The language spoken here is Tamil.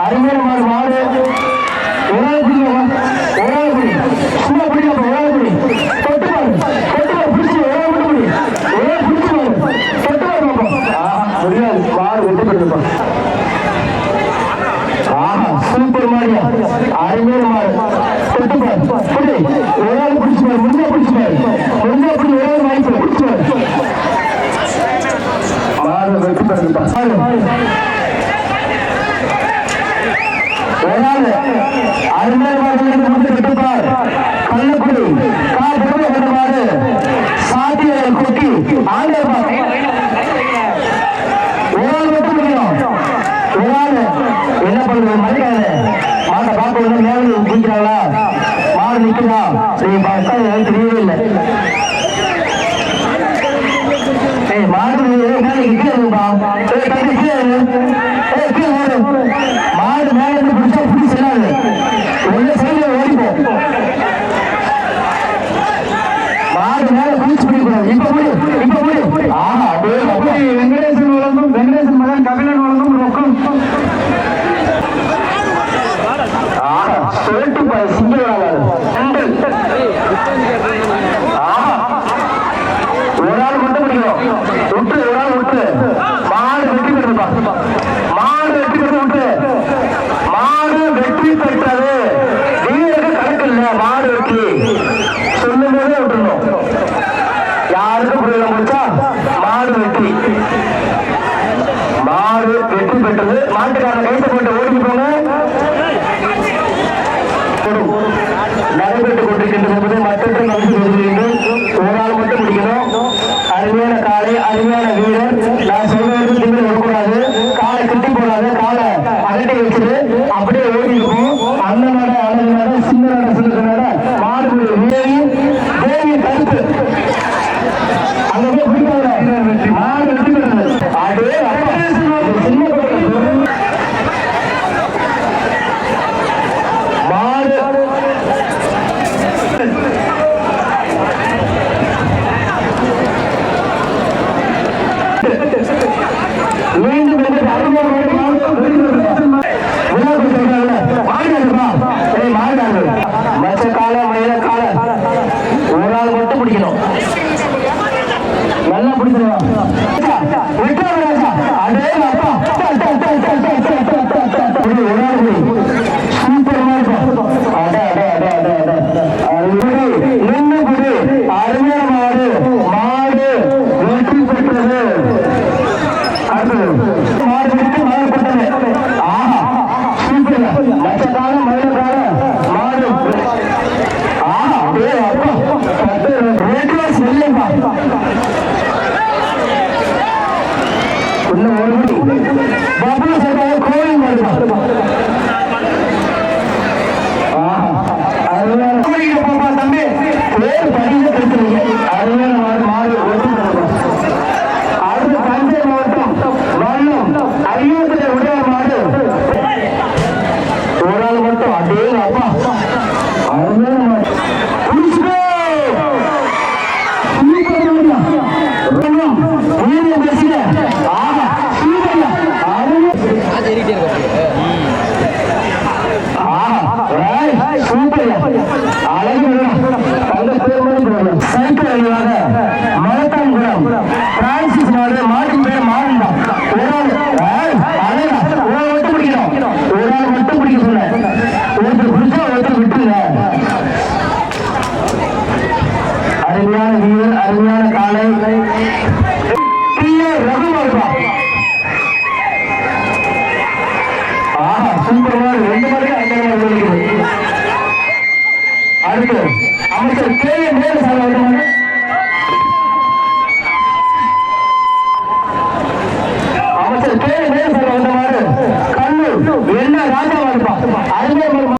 அருமையான மாடு. மாடு உணவு குடிங்க உணவு குடி சும்மா குடிங்க உணவு குடி தொட்டு பாரு தொட்டு பாரு பிடிச்சி உணவு மட்டும் குடி உணவு பிடிச்சி பாரு. தொட்டு பாரு பாப்போம் முடியாது. மாடு ஒட்டு போயிருப்பா ஆஹா சூப்பர் மாடியா அருமையான மாடு. தொட்டு பாரு புடி. உணவு பிடிச்சி பாரு முடிஞ்சா பிடிச்சி பாரு. முடிஞ்சா பிடி உணவு வாங்கி பிடிச்சி பாரு. மாடு வெற்றி பெறுப்பா என்ன பண்ணுறது மதிக்காத மாட்டை பார்க்க வந்து மேலும் குதிக்கிறாங்களா மாடு நிற்குமா நீங்க பார்த்தா எனக்கு தெரியவே மாட்டுக்கான கைத்து கொண்டு ஓடி போங்க. நடைபெற்றுக் கொண்டிருக்கின்ற மற்றொன்று நன்றி 알면 அருமையான வீரர் அருமையான காலை ஆஹா சூப்பரமா ரெண்டு மணிக்கு ஐயாயிரம் ரூபாய் அடுத்து அமைச்சர் கே நேரு சார் வருமானம்